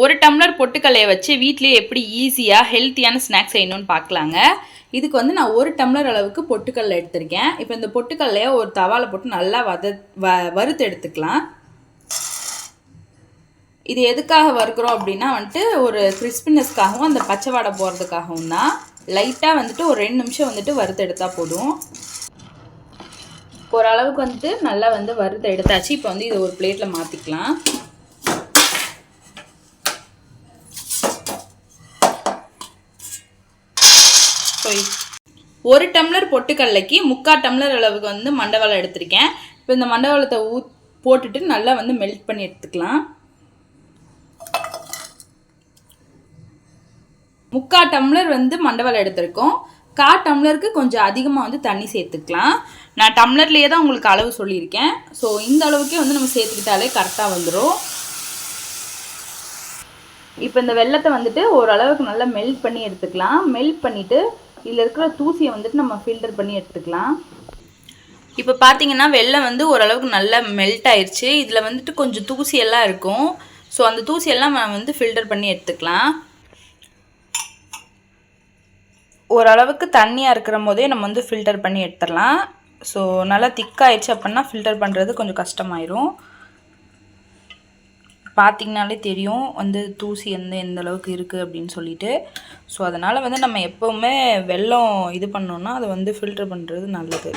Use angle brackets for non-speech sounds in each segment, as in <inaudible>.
ஒரு டம்ளர் பொட்டுக்கல்லையை வச்சு வீட்லேயே எப்படி ஈஸியாக ஹெல்த்தியான ஸ்நாக்ஸ் செய்யணும்னு பார்க்கலாங்க இதுக்கு வந்து நான் ஒரு டம்ளர் அளவுக்கு பொட்டுக்கல்லை எடுத்திருக்கேன். இப்போ இந்த பொட்டுக்கல்லையை ஒரு தவால போட்டு நல்லா வத வ வறுத்து எடுத்துக்கலாம். இது எதுக்காக வறுக்கிறோம் அப்படின்னா வந்துட்டு ஒரு கிறிஸ்பினஸ்க்காகவும் அந்த பச்சை வாடை போகிறதுக்காகவும் தான். லைட்டாக வந்துட்டு ஒரு ரெண்டு நிமிஷம் வந்துட்டு வறுத்து எடுத்தால் போதும். ஓரளவுக்கு வந்துட்டு நல்லா வந்து வறுத்து எடுத்தாச்சு. இப்போ வந்து இதை ஒரு பிளேட்டில் மாற்றிக்கலாம் போய். ஒரு டம்ளர் பொட்டுக்கடலைக்கு முக்கால் டம்ளர் அளவுக்கு வந்து மண்டவாளம் எடுத்திருக்கேன். இப்போ இந்த மண்டவாளத்தை ஊ போட்டுட்டு நல்லா வந்து மெல்ட் பண்ணி எடுத்துக்கலாம். முக்கால் டம்ளர் வந்து மண்டவாளம் எடுத்திருக்கோம். கா டம்ளருக்கு கொஞ்சம் அதிகமாக வந்து தண்ணி சேர்த்துக்கலாம். நான் டம்ளர்லேயே தான் உங்களுக்கு அளவு சொல்லியிருக்கேன். ஸோ இந்த அளவுக்கே வந்து நம்ம சேர்த்துக்கிட்டாலே கரெக்டாக வந்துடும் இப்போ இந்த வெள்ளத்தை வந்துட்டு ஓரளவுக்கு நல்லா மெல்ட் பண்ணி எடுத்துக்கலாம். மெல்ட் பண்ணிவிட்டு இதில் இருக்கிற தூசியை வந்துட்டு நம்ம ஃபில்டர் பண்ணி எடுத்துக்கலாம். இப்போ பார்த்தீங்கன்னா வெள்ளம் வந்து ஓரளவுக்கு நல்லா மெல்ட் ஆயிடுச்சு இதில் வந்துட்டு கொஞ்சம் தூசியெல்லாம் இருக்கும். ஸோ அந்த தூசியெல்லாம் நம்ம வந்து ஃபில்டர் பண்ணி எடுத்துக்கலாம். ஓரளவுக்கு தண்ணியாக இருக்கிற போதே நம்ம வந்து ஃபில்டர் பண்ணி எடுத்துடலாம். ஸோ நல்லா திக்காயிடுச்சு அப்படின்னா ஃபில்டர் பண்ணுறது கொஞ்சம் கஷ்டமாயிரும். பார்த்திங்கனாலே தெரியும் வந்து தூசி எந்த எந்த அளவுக்கு இருக்குது அப்படின்னு சொல்லிட்டு. ஸோ அதனால் வந்து நம்ம எப்போவுமே வெள்ளம் இது பண்ணோன்னா அதை வந்து ஃபில்டர் பண்ணுறது நல்லது.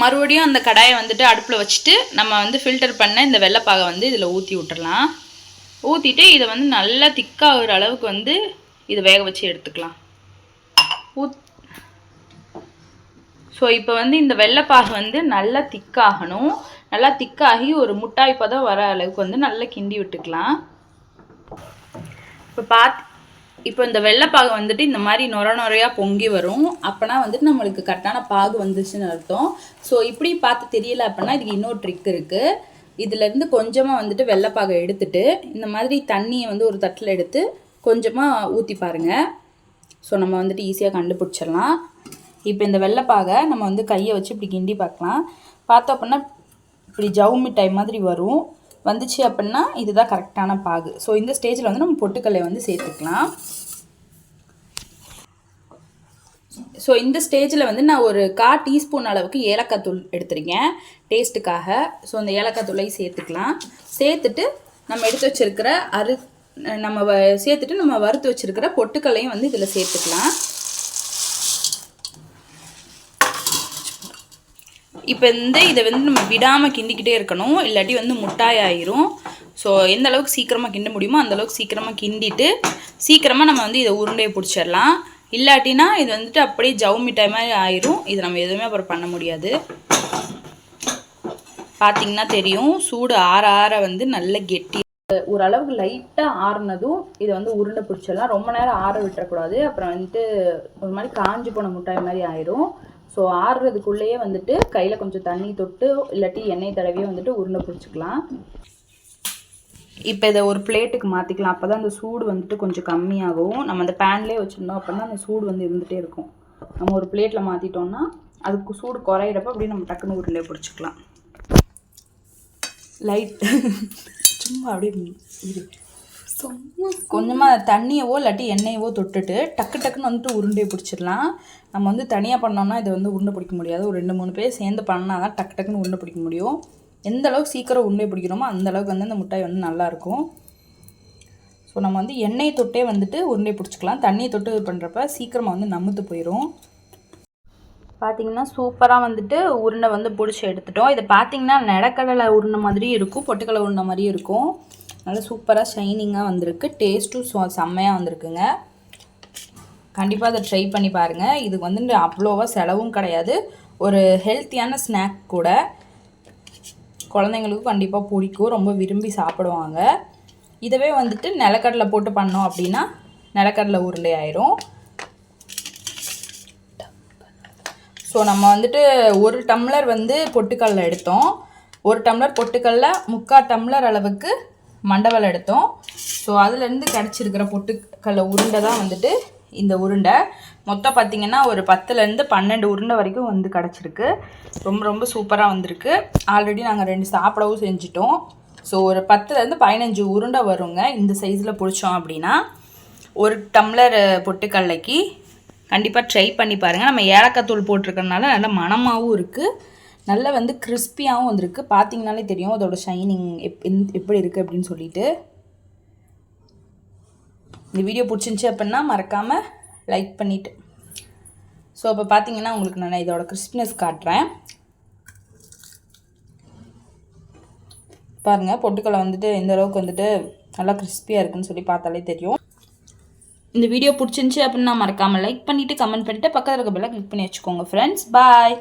மறுபடியும் அந்த கடாயை வந்துட்டு அடுப்பில் வச்சுட்டு நம்ம வந்து ஃபில்டர் பண்ண இந்த வெள்ளைப்பாகை வந்து இதில் ஊற்றி விட்டுறலாம். ஊற்றிட்டு இதை வந்து நல்லா திக்காகிற அளவுக்கு வந்து இதை வேக வச்சு எடுத்துக்கலாம். ஊத் ஸோ இப்போ வந்து இந்த வெள்ளைப்பாகு வந்து நல்லா திக்காகணும். நல்லா திக்காகி ஒரு முட்டாய் பதம் வர அளவுக்கு வந்து நல்லா கிண்டி விட்டுக்கலாம். இப்போ பாத் இப்போ இந்த வெள்ளைப்பாகு வந்துட்டு இந்த மாதிரி நொர நொறையாக பொங்கி வரும். அப்போனா வந்துட்டு நம்மளுக்கு கரெக்டான பாகு வந்துச்சுன்னு அர்த்தம். ஸோ இப்படி பார்த்து தெரியல அப்படின்னா இதுக்கு இன்னொரு ட்ரிக் இருக்குது இதுலேருந்து கொஞ்சமாக வந்துட்டு வெள்ளைப்பாகை எடுத்துட்டு இந்த மாதிரி தண்ணியை வந்து ஒரு தட்டில் எடுத்து கொஞ்சமாக ஊற்றி பாருங்கள் ஸோ நம்ம வந்துட்டு ஈஸியாக கண்டுபிடிச்சிடலாம். இப்போ இந்த வெள்ளைப்பாகை நம்ம வந்து கையை வச்சு இப்படி கிண்டி பார்க்கலாம். பார்த்தோம் அப்படின்னா இப்படி ஜவு மிட்டாய் மாதிரி வரும். வந்துச்சு அப்படின்னா இதுதான் கரெக்டான பாகு. ஸோ இந்த ஸ்டேஜில் வந்து நம்ம பொட்டுக்கல்லை வந்து சேர்த்துக்கலாம். ஸோ இந்த ஸ்டேஜில் வந்து நான் ஒரு கா டீஸ்பூன் அளவுக்கு ஏலக்காய் தூள் எடுத்திருக்கேன். டேஸ்ட்டுக்காக ஸோ அந்த ஏலக்காய் தூளையும் சேர்த்துக்கலாம். சேர்த்துட்டு நம்ம எடுத்து வச்சுருக்கிற அரு நம்ம வ சேர்த்துட்டு நம்ம வறுத்து வச்சுருக்கிற பொட்டுக்கல்லையும் வந்து இதில் சேர்த்துக்கலாம். இப்போ வந்து இதை வந்து நம்ம விடாமல் கிண்டிக்கிட்டே இருக்கணும். இல்லாட்டி வந்து முட்டாய் ஆயிரும் ஸோ எந்த அளவுக்கு சீக்கிரமாக கிண்ட முடியுமோ அந்த அளவுக்கு சீக்கிரமாக கிண்டிட்டு சீக்கிரமாக நம்ம வந்து இதை உருண்டையை பிடிச்சிடலாம். இல்லாட்டினா இது வந்துட்டு அப்படியே ஜவு மிட்டாய் மாதிரி ஆயிரும். இது நம்ம எதுவுமே அப்புறம் பண்ண முடியாது. பார்த்தீங்கன்னா தெரியும் சூடு ஆற ஆற வந்து நல்ல கெட்டி. ஓரளவுக்கு லைட்டாக ஆறுனதும் இதை வந்து உருண்டை பிடிச்சிடலாம். ரொம்ப நேரம் ஆற விட்டுறக்கூடாது. அப்புறம் வந்துட்டு ஒரு மாதிரி காஞ்சி போன முட்டாய் மாதிரி ஆயிரும். ஸோ ஆறுறதுக்குள்ளேயே வந்துட்டு கையில் கொஞ்சம் தண்ணி தொட்டு இல்லாட்டி எண்ணெய் தடவியே வந்துட்டு உருண்டை பிடிச்சிக்கலாம். இப்போ இதை ஒரு பிளேட்டுக்கு மாற்றிக்கலாம் அப்போ தான் அந்த சூடு வந்துட்டு கொஞ்சம் கம்மியாகும். நம்ம அந்த பேன்லேயே வச்சுருந்தோம் அப்படின்னா அந்த சூடு வந்து இருந்துகிட்டே இருக்கும். நம்ம ஒரு பிளேட்டில் மாற்றிட்டோம்னா அதுக்கு சூடு குறையிறப்ப அப்படியே நம்ம டக்குன்னு உருண்டையை பிடிச்சிக்கலாம். லைட் <laughs> சும்மா அப்படியே இது. கொஞ்சமாக தண்ணியவோ இல்லாட்டி எண்ணெயவோ தொட்டுட்டு டக்கு டக்குன்னு வந்துட்டு உருண்டையை பிடிச்சிடலாம். நம்ம வந்து தனியாக பண்ணோம்னா இதை வந்து உருண்டை பிடிக்க முடியாது. ஒரு ரெண்டு மூணு பேர் சேர்ந்து பண்ணால் தான் டக்கு டக்குன்னு உருண்டை பிடிக்க முடியும். எந்த அளவுக்கு சீக்கிரம் உருண்டை பிடிக்கிறோமோ அந்த அளவுக்கு வந்து அந்த முட்டாய் வந்து நல்லாயிருக்கும் ஸோ நம்ம வந்து எண்ணெயை தொட்டே வந்துட்டு உருண்டை பிடிச்சிக்கலாம். தண்ணியை தொட்டு இது பண்ணுறப்ப சீக்கிரமாக வந்து நமுத்து போயிடும் பார்த்தீங்கன்னா சூப்பராக வந்துட்டு உருண்டை வந்து பிடிச்சி எடுத்துட்டோம். இதை பார்த்திங்கன்னா நிலக்கடலை உருண்டை மாதிரியும் இருக்கும் பொட்டுக்கடலை உருண்டை மாதிரியும் இருக்கும். நல்லா சூப்பராக ஷைனிங்காக வந்திருக்கு. டேஸ்ட்டும் ஸோ செம்மையாக வந்திருக்குங்க. கண்டிப்பாக அதை ட்ரை பண்ணி பாருங்கள் இதுக்கு வந்து அவ்வளோவா செலவும் கிடையாது. ஒரு ஹெல்த்தியான ஸ்நாக் கூட குழந்தைங்களுக்கும் கண்டிப்பாக பிடிக்கும். ரொம்ப விரும்பி சாப்பிடுவாங்க. இதவே வந்துட்டு நிலக்கடலை போட்டு பண்ணோம் அப்படின்னா நிலக்கடலை உருண்டை ஆயிரும். ஸோ நம்ம வந்துட்டு ஒரு டம்ளர் வந்து பொட்டுக்கடலை எடுத்தோம். ஒரு டம்ளர் பொட்டுக்கடல முக்கால் டம்ளர் அளவுக்கு மண்டவல் எடுத்தோம். ஸோ அதுலேருந்து கிடச்சிருக்கிற பொட்டுக்கல்ல உருண்டை தான் வந்துட்டு இந்த உருண்டை. மொத்தம் பார்த்திங்கன்னா ஒரு பத்துலேருந்து பன்னெண்டு உருண்டை வரைக்கும் வந்து கிடச்சிருக்கு. ரொம்ப ரொம்ப சூப்பராக வந்திருக்கு. ஆல்ரெடி நாங்கள் ரெண்டு சாப்பிடவும் செஞ்சிட்டோம். ஸோ ஒரு பத்துலேருந்து பதினஞ்சு உருண்டை வருங்க. இந்த சைஸில் பிடிச்சோம் அப்படின்னா ஒரு டம்ளர் பொட்டுக்கடலைக்கு கண்டிப்பாக ட்ரை பண்ணி பாருங்கள் நம்ம ஏலக்காய் தூள் போட்டிருக்கறனால நல்ல மணமாகவும் இருக்குது நல்லா வந்து கிறிஸ்பியாகவும் வந்திருக்கு. பார்த்தீங்கனாலே தெரியும் அதோட ஷைனிங் எப் எந்- எப்படி இருக்குது அப்படின்னு சொல்லிட்டு. இந்த வீடியோ பிடிச்சிருந்துச்சி அப்படின்னா மறக்காமல் லைக் பண்ணிவிட்டு ஸோ அப்போ பார்த்தீங்கன்னா உங்களுக்கு நான் இதோட கிறிஸ்பினஸ் காட்டுறேன். பாருங்கள் பொட்டுக்களை வந்துட்டு எந்த அளவுக்கு வந்துட்டு நல்லா கிறிஸ்பியாக இருக்குன்னு சொல்லி பார்த்தாலே தெரியும். இந்த வீடியோ பிடிச்சிருந்துச்சி அப்படின்னா மறக்காமல் லைக் பண்ணிவிட்டு கமெண்ட் பண்ணிவிட்டு பக்கத்தில் இருக்க பெல்லாம் கிளிக் பண்ணி வச்சுக்கோங்க ஃப்ரெண்ட்ஸ் பாய்